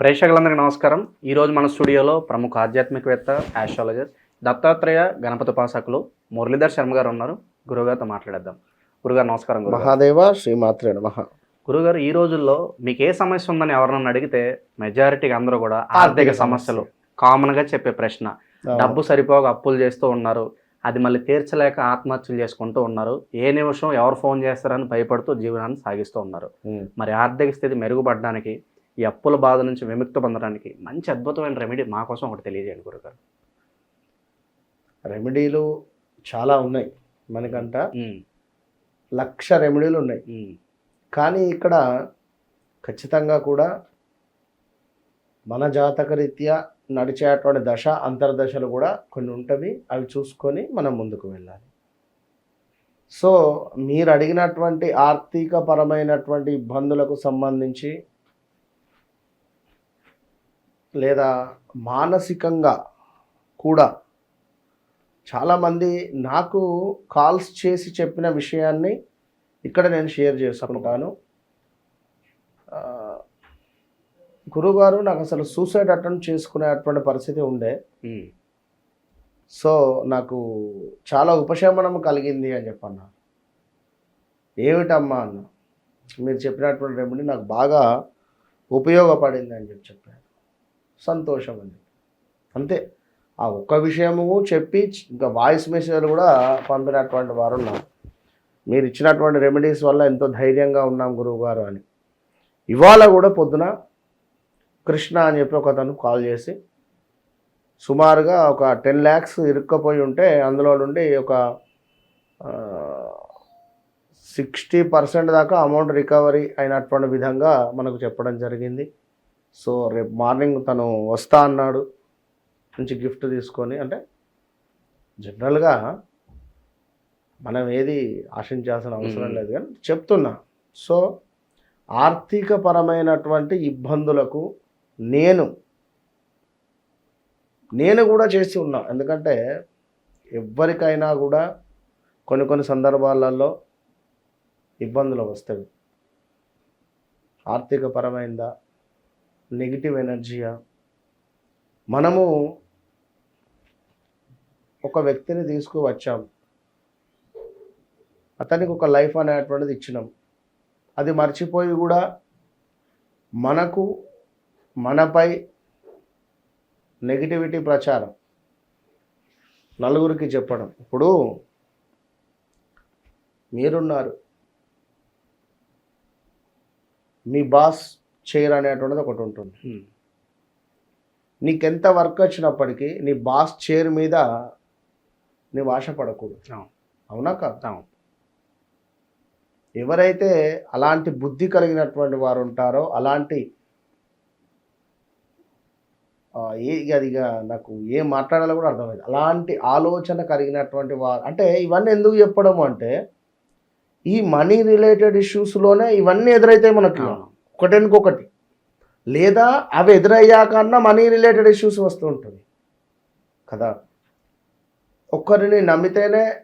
ప్రేక్షకులందరికీ నమస్కారం. ఈరోజు మన స్టూడియోలో ప్రముఖ ఆధ్యాత్మికవేత్త ఆస్ట్రాలజర్ దత్తాత్రేయ గణపతి ఉపాసకులు మురళీధర్ శర్మ గారు ఉన్నారు. గురుగారితో మాట్లాడేద్దాం. గురుగారు నమస్కారం మహాదేవ శ్రీమాత్రే నమ. గురుగారు ఈ రోజుల్లో మీకు ఏ సమస్య ఉందని ఎవరన్నా అడిగితే మెజారిటీగా అందరూ కూడా ఆర్థిక సమస్యలు కామన్గా చెప్పే ప్రశ్న. డబ్బు సరిపోక అప్పులు చేస్తూ ఉన్నారు. అది మళ్ళీ తీర్చలేక ఆత్మహత్యలు చేసుకుంటూ ఉన్నారు. ఏ నిమిషం ఎవరు ఫోన్ చేస్తారని భయపడుతూ జీవనాన్ని సాగిస్తూ ఉన్నారు. మరి ఆర్థిక స్థితి మెరుగుపడడానికి ఈ అప్పుల బాధ నుంచి విముక్తి పొందడానికి మంచి అద్భుతమైన రెమెడీ మా కోసం ఒకటి తెలియజేయండి గురుగారు. రెమెడీలు చాలా ఉన్నాయి మనకంట. లక్ష రెమెడీలు ఉన్నాయి. కానీ ఇక్కడ ఖచ్చితంగా కూడా మన జాతక రీత్యా నడిచేటువంటి దశ అంతర్దశలు కూడా కొన్ని ఉంటవి. అవి చూసుకొని మనం ముందుకు వెళ్ళాలి. సో మీరు అడిగినటువంటి ఆర్థిక పరమైనటువంటి ఇబ్బందులకు సంబంధించి లేదా మానసికంగా కూడా చాలామంది నాకు కాల్స్ చేసి చెప్పిన విషయాన్ని ఇక్కడ నేను షేర్ చేసుకుంటాను. గురుగారు నాకు అసలు సూసైడ్ అటెంప్ట్ చేసుకునేటువంటి పరిస్థితి ఉండే. సో నాకు చాలా ఉపశమనం కలిగింది అని చెప్పన్న. ఏమిటమ్మా అన్న మీరు చెప్పినటువంటి రెమెడీ నాకు బాగా ఉపయోగపడింది అని చెప్పి చెప్పారు. సంతోషం అని అంతే. ఆ ఒక్క విషయము చెప్పి ఇంకా వాయిస్ మెసేజ్లు కూడా పంపినటువంటి వారు ఉన్నారు. మీరు ఇచ్చినటువంటి రెమెడీస్ వల్ల ఎంతో ధైర్యంగా ఉన్నాం గురువుగారు అని. ఇవాళ కూడా పొద్దున కృష్ణ అని చెప్పి ఒక అతను కాల్ చేసి సుమారుగా ఒక టెన్ ల్యాక్స్ ఇరుక్కపోయి ఉంటే అందులో నుండి ఒక సిక్స్టీ పర్సెంట్ దాకా అమౌంట్ రికవరీ అయినటువంటి విధంగా మనకు చెప్పడం జరిగింది. సో రేపు మార్నింగ్ తను వస్తా అన్నాడు నుంచి గిఫ్ట్ తీసుకొని అంటే జనరల్గా మనం ఏది ఆశించాల్సిన అవసరం. లేదు కానీ చెప్తున్నా. సో ఆర్థిక పరమైనటువంటి ఇబ్బందులకు నేను నేను కూడా చేసి ఉన్నా. ఎందుకంటే ఎవరికైనా కూడా కొన్ని కొన్ని సందర్భాలలో ఇబ్బందులు వస్తాయి. ఆర్థిక పరమైందా నెగిటివ్ ఎనర్జీయా మనము ఒక వ్యక్తిని తీసుకువచ్చాం అతనికి ఒక లైఫ్ అనేటువంటిది ఇచ్చినాం. అది మర్చిపోయి కూడా మనకు మనపై నెగిటివిటీ ప్రచారం. నలుగురికి చెప్పడం. ఇప్పుడు మీరున్నారు. మీ బాస్ చైర్ అనేటువంటిది ఒకటి ఉంటుంది. నీకెంత వర్క్ వచ్చినప్పటికీ నీ బాస్ చైర్ మీద నీవు ఆశపడకూడదు. అవును. అవునా కాదు. ఎవరైతే అలాంటి బుద్ధి కలిగినటువంటి వారు ఉంటారో అలాంటి ఏ అది ఇక నాకు ఏం మాట్లాడాలో కూడా అర్థమైంది. అలాంటి ఆలోచన కలిగినటువంటి వారు అంటే ఇవన్నీ ఎందుకు చెప్పడం అంటే ఈ మనీ రిలేటెడ్ ఇష్యూస్లోనే ఇవన్నీ ఎదురైతాయి మనకి అవును. ఒకటెనుకొకటి. లేదా అవి ఎదురయ్యాకన్నా మనీ రిలేటెడ్ ఇష్యూస్ వస్తూ ఉంటుంది. కదా? ఒక్కరిని నమ్మితేనే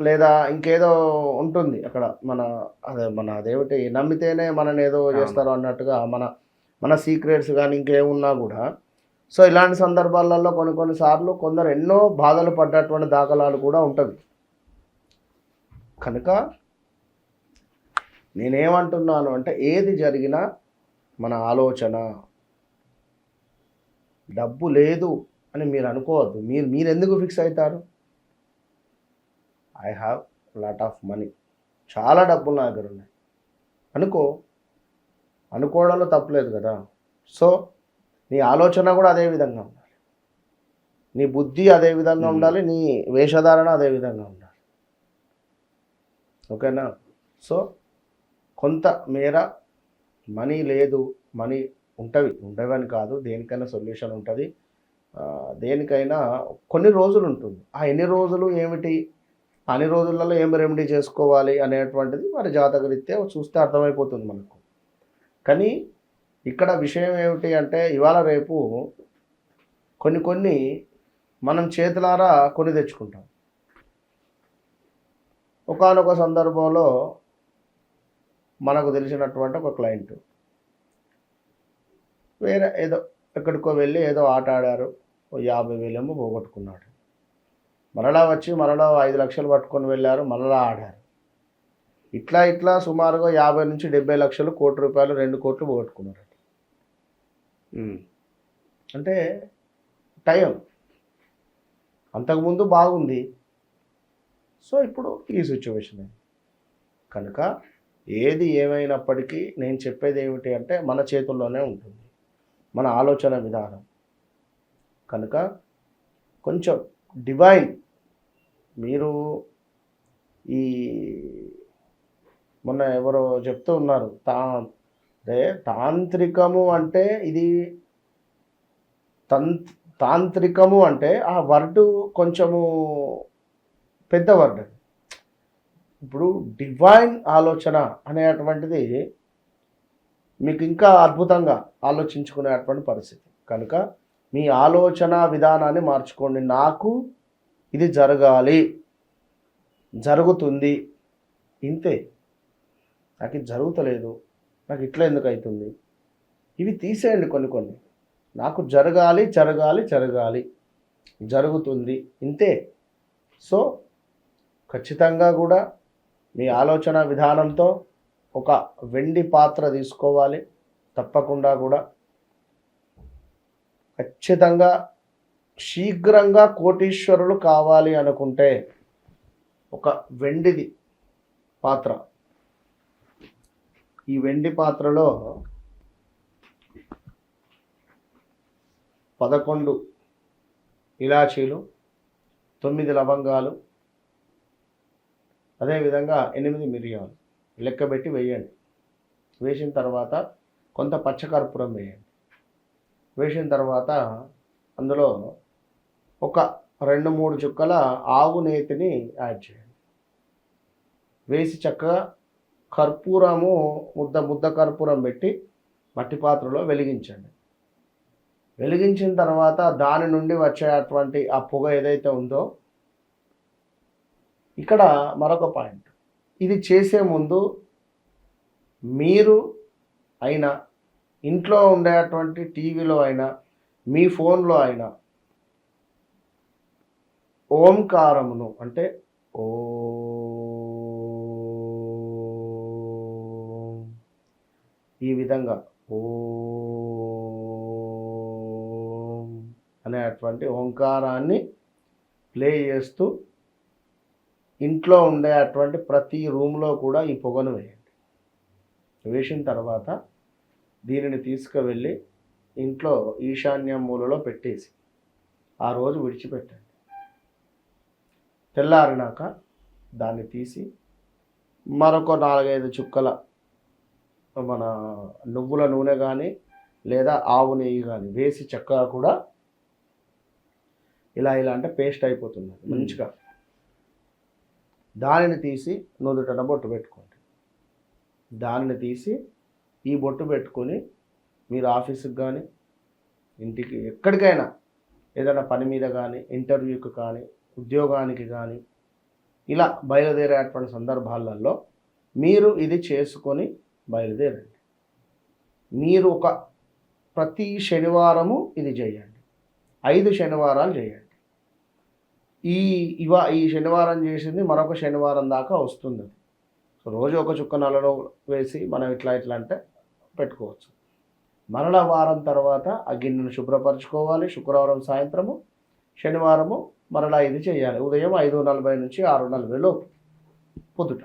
లేదా ఇంకేదో ఉంటుంది అక్కడ మన అదే మన అదేమిటి? నమ్మితేనే మనని ఏదో చేస్తారు అన్నట్టుగా మన మన సీక్రెట్స్ కానీ ఇంకేమున్నా కూడా. సో ఇలాంటి సందర్భాలలో కొన్ని కొన్నిసార్లు కొందరు ఎన్నో బాధలు పడ్డటువంటి దాఖలాలు కూడా ఉంటుంది. కనుక నేనేమంటున్నాను అంటే ఏది జరిగినా మన ఆలోచన డబ్బు లేదు అని మీరు అనుకోవద్దు. మీరు మీరు ఎందుకు ఫిక్స్ అవుతారు? I have lot of money చాలా డబ్బులు నా దగ్గర ఉన్నాయి. అనుకో అనుకోవడంలో తప్పులేదు కదా. సో నీ ఆలోచన కూడా అదే విధంగా ఉండాలి. నీ బుద్ధి అదే విధంగా మ్మ్. ఉండాలి. నీ వేషధారణ అదే విధంగా ఉండాలి. ఓకేనా? సో కొంత మేర మనీ లేదు మనీ ఉంటవి ఉండవని కాదు దేనికైనా సొల్యూషన్ ఉంటుంది. దేనికైనా కొన్ని రోజులు ఉంటుంది. ఆ ఎన్ని రోజులు ఏమిటి? అన్ని రోజులలో ఏం రెమెడీ చేసుకోవాలి అనేటువంటిది మరి జాతకరీత్యా చూస్తే అర్థమైపోతుంది మనకు. కానీ ఇక్కడ విషయం ఏమిటి అంటే ఇవాళ రేపు కొన్ని కొన్ని మనం చేతులారా కొని తెచ్చుకుంటాం. ఒకానొక సందర్భంలో మనకు తెలిసినటువంటి ఒక క్లయింట్. వేరే ఏదో ఎక్కడికో వెళ్ళి ఏదో ఆట ఆడారు. ఓ యాభై వేలేమో పోగొట్టుకున్నాడు. మరలా వచ్చి మరలా ఐదు లక్షలు పట్టుకొని వెళ్ళారు. మరలా ఆడారు. ఇట్లా ఇట్లా సుమారుగా యాభై నుంచి డెబ్బై లక్షలు కోటి రూపాయలు రెండు కోట్లు పోగొట్టుకున్నారు. అంటే టైం. అంతకుముందు బాగుంది. సో ఇప్పుడు ఈ సిచ్యువేషన్. కనుక ఏది ఏమైనప్పటికీ నేను చెప్పేది ఏమిటి అంటే మన చేతుల్లోనే ఉంటుంది. మన ఆలోచన విధానం. కనుక కొంచెం డివైన్ మీరు ఈ మొన్న ఎవరో చెప్తూ ఉన్నారు తా అంటే తాంత్రికము అంటే ఇది తంత్ తాంత్రికము అంటే ఆ వర్డ్ కొంచెము పెద్ద వర్డ్. ఇప్పుడు డివైన్ ఆలోచన అనేటువంటిది మీకు ఇంకా అద్భుతంగా ఆలోచించుకునేటువంటి పరిస్థితి. కనుక మీ ఆలోచన విధానాన్ని మార్చుకోండి. నాకు ఇది జరగాలి. జరుగుతుంది. ఇంతే. నాకు ఇది జరుగుతలేదు. నాకు ఇట్లా ఎందుకు అవుతుంది ఇవి తీసేయండి కొన్ని కొన్ని. నాకు జరగాలి జరగాలి జరగాలి. జరుగుతుంది. ఇంతే. సో ఖచ్చితంగా కూడా మీ ఆలోచన విధానంతో ఒక వెండి పాత్ర తీసుకోవాలి. తప్పకుండా కూడా. ఖచ్చితంగా శీఘ్రంగా కోటీశ్వరులు కావాలి అనుకుంటే ఒక వెండిది పాత్ర. ఈ వెండి పాత్రలో పదకొండు ఇలాచీలు తొమ్మిది లవంగాలు అదేవిధంగా ఎనిమిది మిరియాలు. లెక్కబెట్టి వేయండి. వేసిన తర్వాత కొంత పచ్చకర్పూరం వేయండి. వేసిన తర్వాత అందులో ఒక రెండు మూడు చుక్కల ఆవు నేతిని యాడ్ చేయండి. వేసి చక్కగా కర్పూరము ముద్ద ముద్ద కర్పూరం పెట్టి మట్టి పాత్రలో వెలిగించండి. వెలిగించిన తర్వాత దాని నుండి వచ్చేటువంటి ఆ పొగ ఏదైతే ఉందో ఇక్కడ మరొక పాయింట్. ఇది చేసే ముందు మీరు అయినా ఇంట్లో ఉండేటువంటి టీవీలో అయినా మీ ఫోన్లో అయినా ఓంకారమును అంటే ఓ ఈ విధంగా ఓ అనేటువంటి ఓంకారాన్ని ప్లే చేస్తూ ఇంట్లో ఉండే అటువంటి ప్రతి రూమ్లో కూడా ఈ పొగను వేయండి. వేసిన తర్వాత దీనిని తీసుకువెళ్ళి ఇంట్లో ఈశాన్య మూలలో పెట్టేసి ఆ రోజు విడిచిపెట్టండి. తెల్లారినాక దాన్ని తీసి మరొక నాలుగైదు చుక్కల మన నువ్వుల నూనె కానీ లేదా ఆవు నెయ్యి కానీ వేసి చక్కగా కూడా ఇలా ఇలా అంటే పేస్ట్ అయిపోతుంది మంచిగా. దానిని తీసి నుదుటన బొట్టు పెట్టుకోండి. దానిని తీసి ఈ బొట్టు పెట్టుకొని మీరు ఆఫీస్కి కానీ ఇంటికి ఎక్కడికైనా ఏదైనా పని మీద కానీ ఇంటర్వ్యూకి కానీ ఉద్యోగానికి కానీ ఇలా బయలుదేరేటువంటి సందర్భాలలో మీరు ఇది చేసుకొని బయలుదేరండి. మీరు ఒక ప్రతి శనివారము ఇది చేయండి. ఐదు శనివారాలు చేయండి. ఈ ఇవ ఈ శనివారం చేసింది మరొక శనివారం దాకా వస్తుంది. అది సో రోజు ఒక చుక్క నలలో వేసి మనం ఇట్లా ఇట్లా అంటే పెట్టుకోవచ్చు. మరల వారం తర్వాత ఆ గిన్నెను శుభ్రపరచుకోవాలి. శుక్రవారం సాయంత్రము శనివారము మరలా ఇది చేయాలి. ఉదయం ఐదు నలభై నుంచి ఆరు నలభై లోపు పొద్దుట.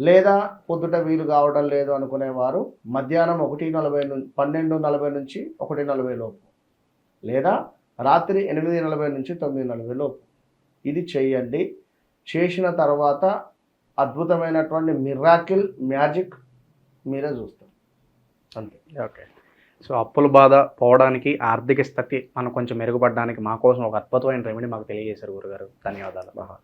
లేదా పొద్దుట వీలు కావడం లేదు అనుకునేవారు మధ్యాహ్నం ఒకటి నలభై నుంచి పన్నెండు నలభై నుంచి ఒకటి నలభై లోపు. లేదా రాత్రి ఎనిమిది నలభై నుంచి తొమ్మిది నలభై లోపు. ఇది చేయండి. చేసిన తర్వాత అద్భుతమైనటువంటి మిరాకిల్ మ్యాజిక్ మీరే చూస్తారు. అంతే. ఓకే. సో అప్పుల బాధ పోవడానికి ఆర్థిక స్థితి మనం కొంచెం మెరుగుపడడానికి మా కోసం ఒక అద్భుతమైన రెమెడీ మాకు తెలియజేశారు గురుగారు. ధన్యవాదాలు. మహా.